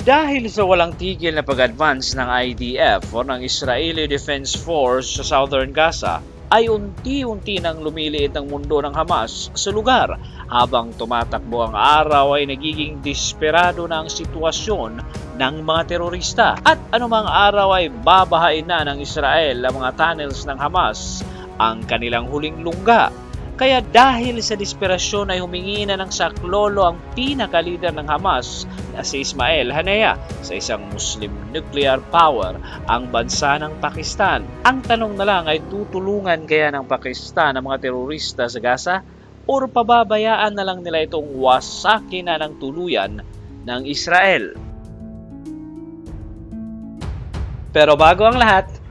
Dahil sa walang tigil na pag-advance ng IDF o ng Israeli Defense Force sa Southern Gaza, ay unti-unti nang lumiliit ang mundo ng Hamas sa lugar. Habang tumatakbo ang araw ay nagiging desperado na ang sitwasyon ng mga terorista. At anumang araw ay babahain na ng Israel ang mga tunnels ng Hamas ang kanilang huling lungga. Kaya dahil sa desperasyon ay humingi na ng saklolo ang pinakalider ng Hamas na si Ismail Haniyeh sa isang Muslim nuclear power ang bansa ng Pakistan. Ang tanong na lang ay tutulungan kaya ng Pakistan ang mga terorista sa Gaza o pababayaan na lang nila itong wasakin na ng tuluyan ng Israel. Pero bago ang lahat,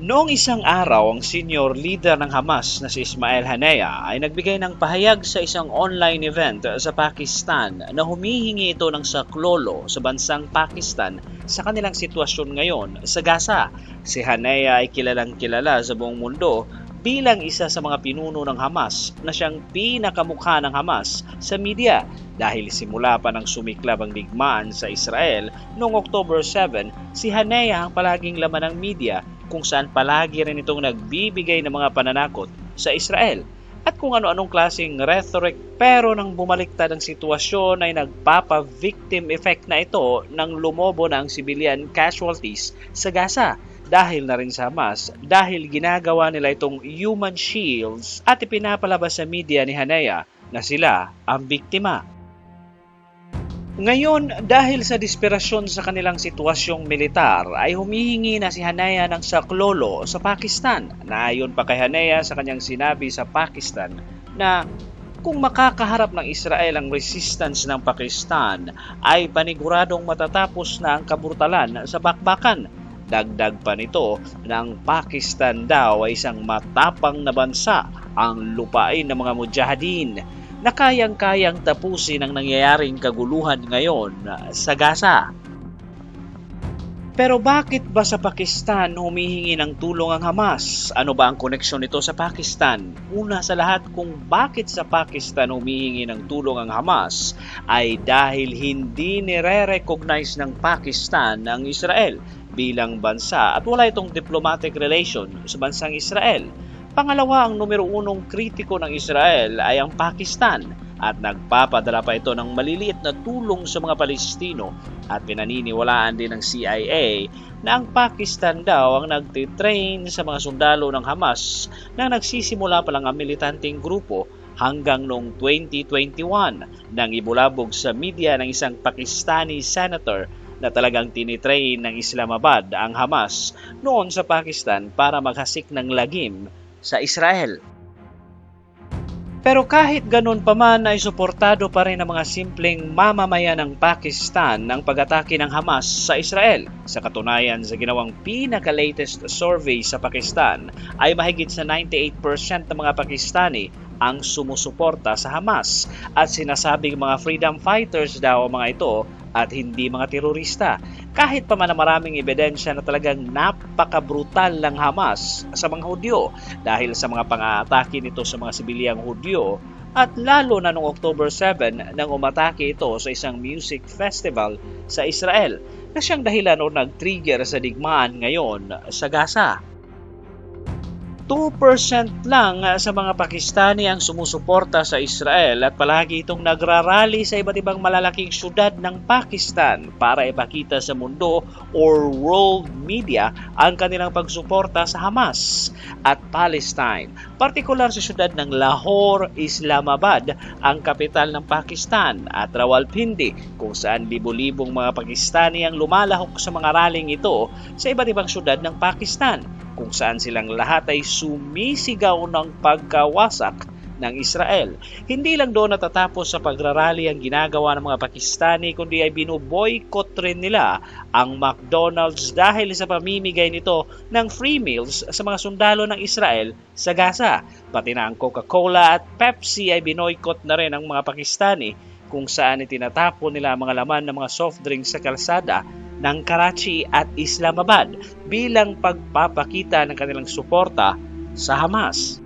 Noong isang araw, ang senior leader ng Hamas na si Ismail Haniyeh ay nagbigay ng pahayag sa isang online event sa Pakistan na humihingi ito ng saklolo sa bansang Pakistan sa kanilang sitwasyon ngayon sa Gaza. Si Haniyeh ay kilalang kilala sa buong mundo bilang isa sa mga pinuno ng Hamas na siyang pinakamukha ng Hamas sa media dahil simula pa ng sumiklab ang digmaan sa Israel noong October 7, si Haniyeh ang palaging laman ng media kung saan palagi rin itong nagbibigay ng mga pananakot sa Israel at kung ano-anong klaseng rhetoric pero nang bumaliktad ang sitwasyon ay nagpapa-victim effect na ito nang lumobo na ang civilian casualties sa Gaza dahil na rin sa Hamas dahil ginagawa nila itong human shields at ipinapalabas sa media ni Hanaya na sila ang biktima. Ngayon, dahil sa desperasyon sa kanilang sitwasyong militar, ay humihingi na si Hanaya ng saklolo sa Pakistan. Na ayon pa kay Hanaya sa kanyang sinabi sa Pakistan na kung makakaharap ng Israel ang resistance ng Pakistan, ay paniguradong matatapos na ang kabrutalan sa bakbakan. Dagdag pa nito na ang Pakistan daw ay isang matapang na bansa ang lupain ng mga mujahideen na kayang-kayang tapusin ang nangyayaring kaguluhan ngayon sa Gaza. Pero bakit ba sa Pakistan humihingi ng tulong ang Hamas? Ano ba ang koneksyon nito sa Pakistan? Una sa lahat kung bakit sa Pakistan humihingi ng tulong ang Hamas ay dahil hindi nire-recognize ng Pakistan ang Israel bilang bansa at wala itong diplomatic relation sa bansang Israel. Pangalawa, ang numero unong kritiko ng Israel ay ang Pakistan. At nagpapadala pa ito ng maliliit na tulong sa mga Palestino. At pinaniniwalaan din ng CIA na ang Pakistan daw ang nagtitrain sa mga sundalo ng Hamas na nagsisimula pa lang ang militanteng grupo hanggang noong 2021 nang ibulabog sa media ng isang Pakistani senator na talagang tinitrain ng Islamabad ang Hamas noon sa Pakistan para maghasik ng lagim sa Israel. Pero kahit ganun pa man ay suportado pa rin ng mga simpleng mamamayan ng Pakistan ng pag-atake ng Hamas sa Israel. Sa katunayan sa ginawang pinaka-latest survey sa Pakistan ay mahigit sa 98% ng mga Pakistani ang sumusuporta sa Hamas at sinasabing mga freedom fighters daw ang mga ito at hindi mga terorista. Kahit pa man maraming ebidensya na talagang napaka-brutal ng Hamas sa mga Hudyo dahil sa mga pang-aatake nito sa mga sibilyang Hudyo at lalo na noong October 7 nang umatake ito sa isang music festival sa Israel na siyang dahilan o nag-trigger sa digmaan ngayon sa Gaza. 2% lang sa mga Pakistani ang sumusuporta sa Israel at palagi itong nagrarally sa iba't ibang malalaking syudad ng Pakistan para ipakita sa mundo or world media ang kanilang pagsuporta sa Hamas at Palestine. Partikular sa syudad ng Lahore, Islamabad, ang kapital ng Pakistan at Rawalpindi kung saan libo-libong mga Pakistani ang lumalahok sa mga raling ito sa iba't ibang syudad ng Pakistan kung saan silang lahat ay sumisigaw ng pagkawasak ng Israel. Hindi lang doon natatapos sa pagrarally ang ginagawa ng mga Pakistani kundi ay binuboycott rin nila ang McDonald's dahil sa pamimigay nito ng free meals sa mga sundalo ng Israel sa Gaza. Pati na ang Coca-Cola at Pepsi ay binoycott na rin ng mga Pakistani kung saan itinatapon nila ang mga laman ng mga soft drinks sa kalsada ng Karachi at Islamabad bilang pagpapakita ng kanilang suporta sa Hamas.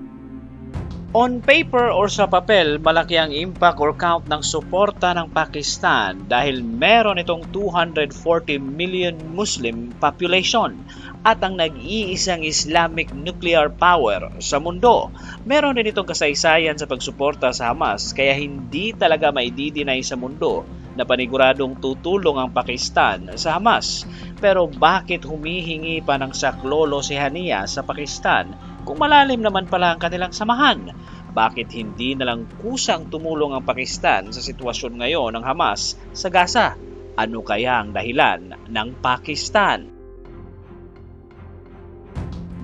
On paper or sa papel, malaki ang impact or count ng suporta ng Pakistan dahil meron itong 240 million Muslim population at ang nag-iisang Islamic nuclear power sa mundo. Meron din itong kasaysayan sa pagsuporta sa Hamas kaya hindi talaga maididinay sa mundo na paniguradong tutulong ang Pakistan sa Hamas. Pero bakit humihingi pa ng saklolo si Hania sa Pakistan kung malalim naman pala ang kanilang samahan? Bakit hindi na lang kusang tumulong ang Pakistan sa sitwasyon ngayon ng Hamas sa Gaza? Ano kaya ang dahilan ng Pakistan?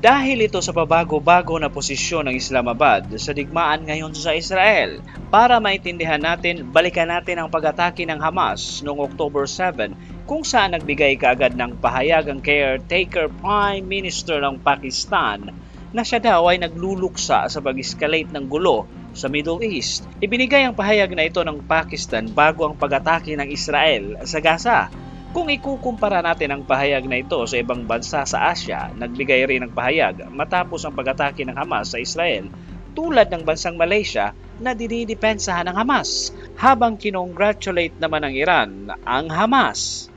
Dahil ito sa pabago-bago na posisyon ng Islamabad sa digmaan ngayon sa Israel, para maintindihan natin, balikan natin ang pag-atake ng Hamas noong October 7 kung saan nagbigay kaagad ng pahayag ang caretaker Prime Minister ng Pakistan na siya daw ay nagluluksa sa pag-escalate ng gulo sa Middle East. Ibinigay ang pahayag na ito ng Pakistan bago ang pag-atake ng Israel sa Gaza. Kung ikukumpara natin ang pahayag na ito sa ibang bansa sa Asia, nagbigay rin ng pahayag matapos ang pag-atake ng Hamas sa Israel, tulad ng bansang Malaysia na dinidepensahan ng Hamas, habang kinongratulate naman ng Iran ang Hamas.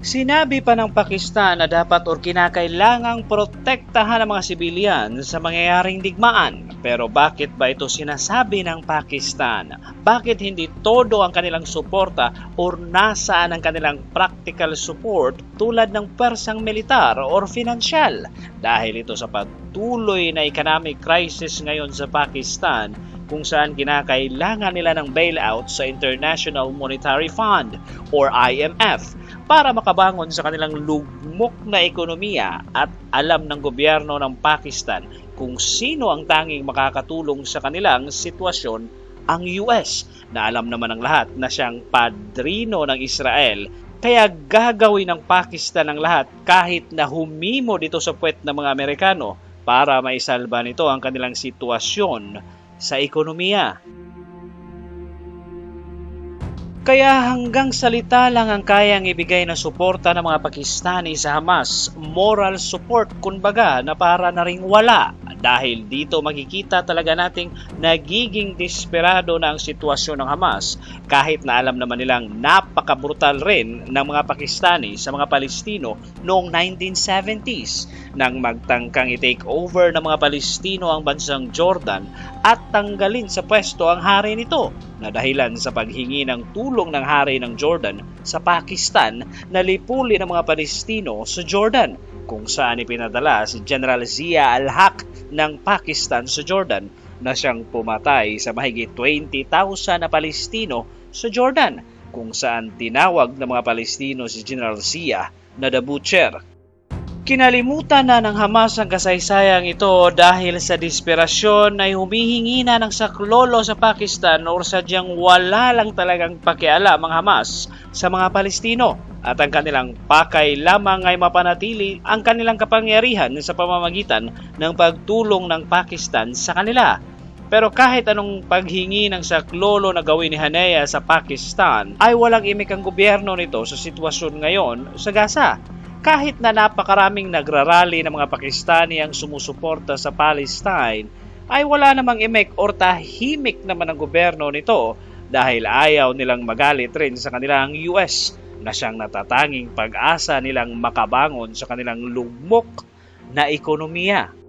Sinabi pa ng Pakistan na dapat or kinakailangang protektahan ang mga sibilyan sa mangyayaring digmaan. Pero bakit ba ito sinasabi ng Pakistan? Bakit hindi todo ang kanilang suporta or nasaan ang kanilang practical support tulad ng persang militar or financial? Dahil ito sa patuloy na economic crisis ngayon sa Pakistan kung saan kinakailangan nila ng bailout sa International Monetary Fund or IMF para makabangon sa kanilang lugmok na ekonomiya at alam ng gobyerno ng Pakistan kung sino ang tanging makakatulong sa kanilang sitwasyon ang US na alam naman ng lahat na siyang padrino ng Israel. Kaya gagawin ng Pakistan ang lahat kahit na humimo dito sa puwet ng mga Amerikano para maisalba nito ang kanilang sitwasyon sa ekonomiya. Kaya hanggang salita lang ang kayang ibigay na suporta ng mga Pakistani sa Hamas, moral support kumbaga na para na ring wala dahil dito makikita talaga nating nagiging desperado na ang sitwasyon ng Hamas. Kahit na alam naman nilang napakabrutal rin ng mga Pakistani sa mga Palestino noong 1970s nang magtangkang i-take over ng mga Palestino ang bansang Jordan at tanggalin sa pwesto ang hari nito na dahilan sa paghingi ng tulong ng hari ng Jordan sa Pakistan na lipuli ng mga Palestino sa Jordan kung saan ipinadala si General Zia al-Haq ng Pakistan sa Jordan na siyang pumatay sa mahigit 20,000 na Palestino sa Jordan kung saan tinawag ng mga Palestino si General Zia na the Butcher. Kinalimutan na ng Hamas ang kasaysayang ito dahil sa desperasyon ay humihingi na ng saklolo sa Pakistan o sadyang wala lang talagang pakialam ang Hamas sa mga Palestino at ang kanilang pakay lamang ay mapanatili ang kanilang kapangyarihan sa pamamagitan ng pagtulong ng Pakistan sa kanila. Pero kahit anong paghingi ng saklolo na gawin ni Hanea sa Pakistan ay walang imik ang gobyerno nito sa sitwasyon ngayon sa Gaza kahit na napakaraming nagrarally ng mga Pakistani ang sumusuporta sa Palestine, ay wala namang imek or tahimik naman ang gobyerno nito dahil ayaw nilang magalit rin sa kanilang US na siyang natatanging pag-asa nilang makabangon sa kanilang lugmok na ekonomiya.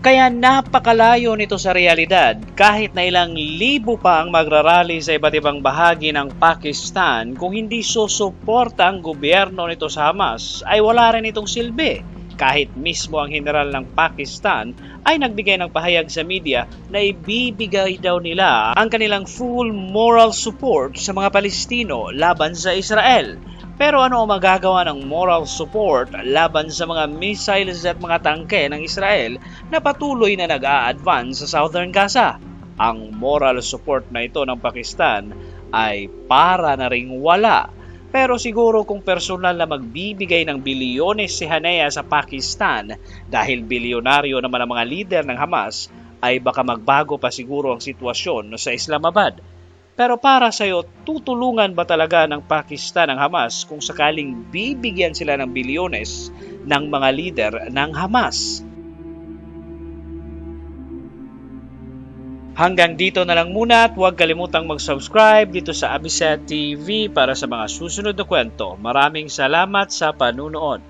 Kaya napakalayo nito sa realidad. Kahit na ilang libo pa ang magrarally sa iba't ibang bahagi ng Pakistan kung hindi susuporta ang gobyerno nito sa Hamas ay wala rin itong silbi. Kahit mismo ang general ng Pakistan ay nagbigay ng pahayag sa media na ibibigay daw nila ang kanilang full moral support sa mga Palestino laban sa Israel Pero ano ang magagawa ng moral support laban sa mga missiles at mga tangke ng Israel na patuloy na nag-a-advance sa southern Gaza? Ang moral support na ito ng Pakistan ay para na ring wala. Pero siguro kung personal na magbibigay ng bilyones si Hanea sa Pakistan dahil bilyonaryo naman ang mga lider ng Hamas, ay baka magbago pa siguro ang sitwasyon sa Islamabad. Pero para sa iyo, tutulungan ba talaga ng Pakistan ang Hamas kung sakaling bibigyan sila ng bilyones ng mga lider ng Hamas? Hanggang dito na lang muna at huwag kalimutang mag-subscribe dito sa Abiset TV para sa mga susunod na kwento. Maraming salamat sa panunood.